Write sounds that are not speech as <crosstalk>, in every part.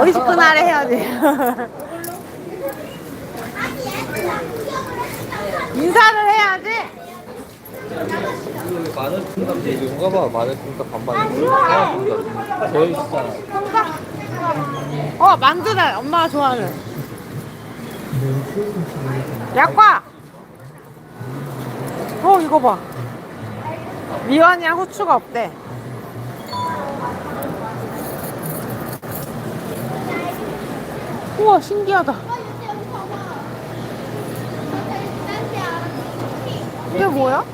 어디서 그날에 해야지. 인사를 해야지. 마늘 통닭 이건가 봐. 마늘 통닭 반반이. 하나 통닭. 있잖아. 어, 만두다. 엄마가 좋아하는. 약과. 어, 이거 봐. 미원이랑 후추가 없대. 우와, 신기하다. 이게 뭐야?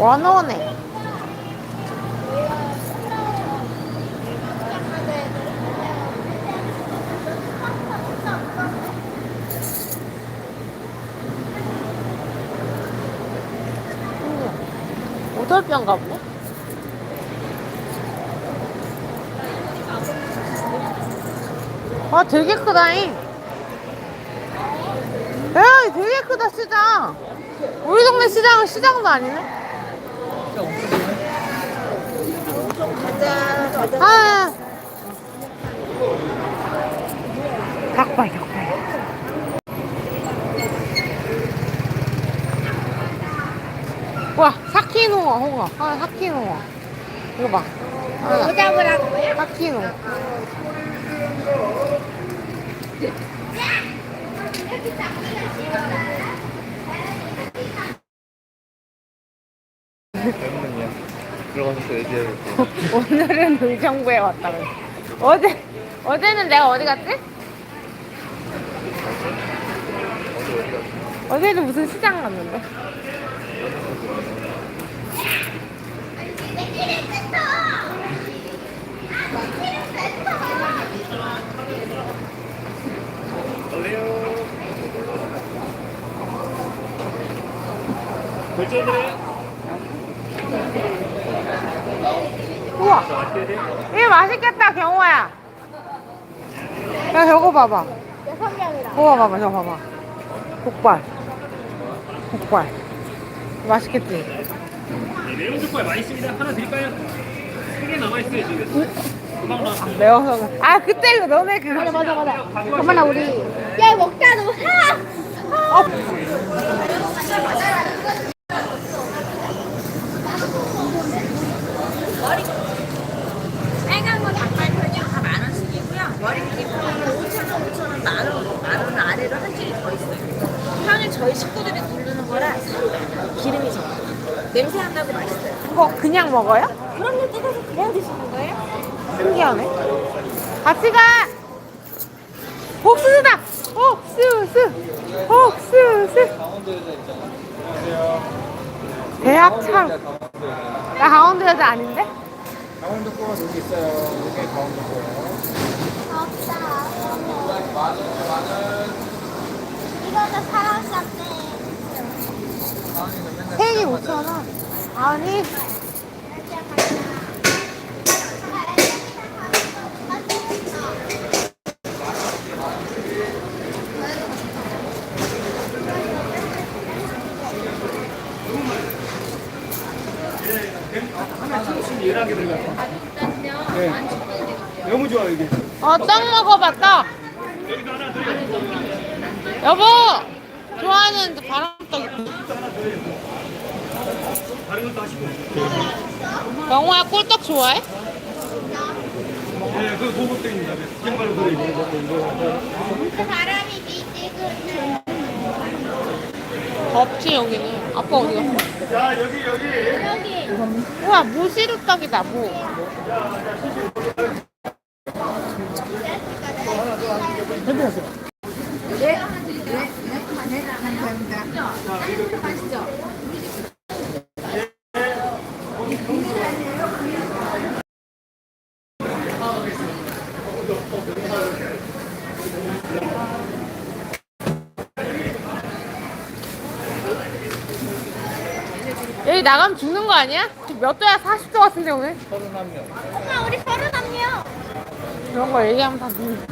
원원에. 오돌뼈인가 보네? 아, 되게 크다잉. 야, 되게 크다, 시장. 우리 동네 시장은 시장도 아니네? 아. 닭발, 닭발. 와, 사키노어, 홍어. 아, 사키노어. 이거 봐. 뭐 잡으라고요? 사키노. 때문이야. 들어가서 얘기해야겠다. <laughs> 오늘은 의정부에 왔다고. 어제, 어제는 내가 어디 갔지? 어디 어디 무슨 시장 갔는데? 우와, 이게 맛있겠다, 경호야. 야, 저거 봐봐. 저거 봐봐, 저거 봐봐. 복발. 복발. 맛있겠지? 매운 족발 맛있습니다. 하나 드릴까요? 크게 남아있어요, 지금. 금방 나왔어. 매워서. 아, 그때 그 너네 그. 맞아, 맞아, 맞아. 엄마나 우리 야 먹자 너 사. 어. 빨간 거 닭발 편이 다만 원씩이고요. 머리띠 편은 5천 원, 5천 원, 만 원, 만원 아래로 한 줄이 더 있어요. 저희 식구들이 부르는 거라. 기름이 적어요. 냄새 안 나고 맛있어요. 이거 그냥 먹어요? 그럼요, 뜯어서 그냥 드시는 거예요? 신기하네. 같이 가! 옥수수다! 옥수수! 옥수수! 대학 참. 나 강원도 여자 아닌데? 강원도 거가 여기 있어요. 이게 강원도 거예요. 이거는 사랑스럽네. 팩이 5,000원. 아니, 너무 좋아, 이게. 어, 떡 먹어봐, 떡. 여 보! 좋아하는 바람떡. 다른 것도 하시고. 영호야 꿀떡 좋아해? 네, 그 고급등입니다. 쟁바로 그래, 이거. 이거. 그 바람이 미지근. 없지 여기는. 아빠 어디 갔어? 자, 여기, 여기. 여기. 우와 무시루떡이다 무. 여기 나가면 죽는 거 아니야? 몇 도야? 40도 같은데 오늘? 엄마 우리 서른 남녀. 이런 거 얘기하면 다 눈.